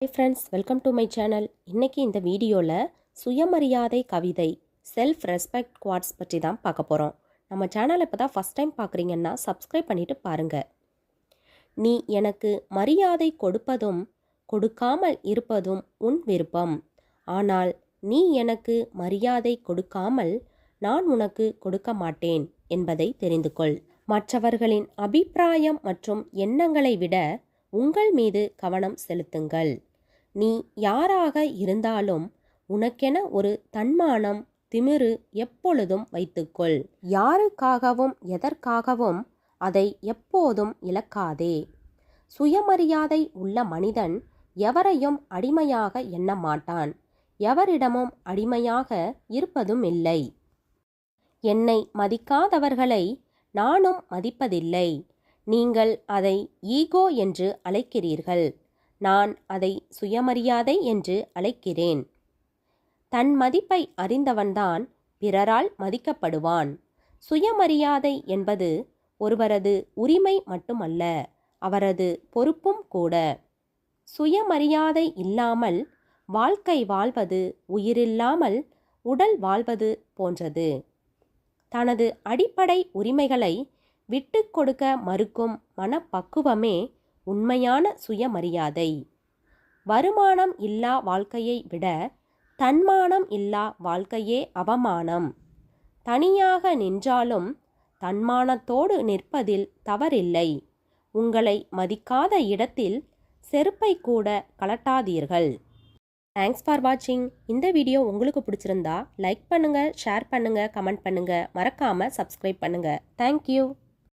Hi friends welcome to my channel இன்றைக்கி இந்த வீடியோவில் சுயமரியாதை கவிதை செல்ஃப் ரெஸ்பெக்ட் குவாட்ஸ் பற்றி தான் பார்க்க போகிறோம் நம்ம சேனலை இப்போ தான் ஃபஸ்ட் டைம் பார்க்குறீங்கன்னா சப்ஸ்கிரைப் பண்ணிவிட்டு பாருங்கள் நீ எனக்கு மரியாதை கொடுப்பதும் கொடுக்காமல் இருப்பதும் உன் விருப்பம். ஆனால் நீ எனக்கு மரியாதை கொடுக்காமல் நான் உனக்கு கொடுக்க மாட்டேன் என்பதை தெரிந்து கொள். மற்றவர்களின் அபிப்பிராயம் மற்றும் எண்ணங்களை விட உங்கள் மீது கவனம் செலுத்துங்கள். நீ யாராக இருந்தாலும் உனக்கென ஒரு தன்மானம் திமிரு எப்பொழுதும் வைத்துக்கொள். யாருக்காகவும் எதற்காகவும் அதை எப்போதும் இழக்காதே. சுயமரியாதை உள்ள மனிதன் எவரையும் அடிமையாக எண்ண மாட்டான். எவரிடமும் அடிமையாக இருப்பதும் இல்லை. என்னை மதிக்காதவர்களை நானும் மதிப்பதில்லை. நீங்கள் அதை ஈகோ என்று அழைக்கிறீர்கள். நான் அதை சுயமரியாதை என்று அழைக்கிறேன். தன் மதிப்பை அறிந்தவன்தான் பிறரால் மதிக்கப்படுவான். சுயமரியாதை என்பது ஒருவரது உரிமை மட்டுமல்ல அவரது பொறுப்பும் கூட. சுயமரியாதை இல்லாமல் வாழ்க்கை வாழ்வது உயிரில்லாமல் உடல் வாழ்வது போன்றது. தனது அடிப்படை உரிமைகளை விட்டு கொடுக்க மறுக்கும் மனப்பக்குவமே உண்மையான சுயமரியாதை. வருமானம் இல்லா வாழ்க்கையை விட தன்மானம் இல்லா வாழ்க்கையே அவமானம். தனியாக நின்றாலும் தன்மானத்தோடு நிற்பதில் தவறில்லை. உங்களை மதிக்காத இடத்தில் செருப்பை கூட கலட்டாதீர்கள். தேங்க்ஸ் ஃபார் வாட்சிங் இந்த வீடியோ உங்களுக்கு பிடிச்சிருந்தா லைக் பண்ணுங்கள் ஷேர் பண்ணுங்கள் கமெண்ட் பண்ணுங்கள் மறக்காமல் சப்ஸ்கிரைப் பண்ணுங்கள் தேங்க்யூ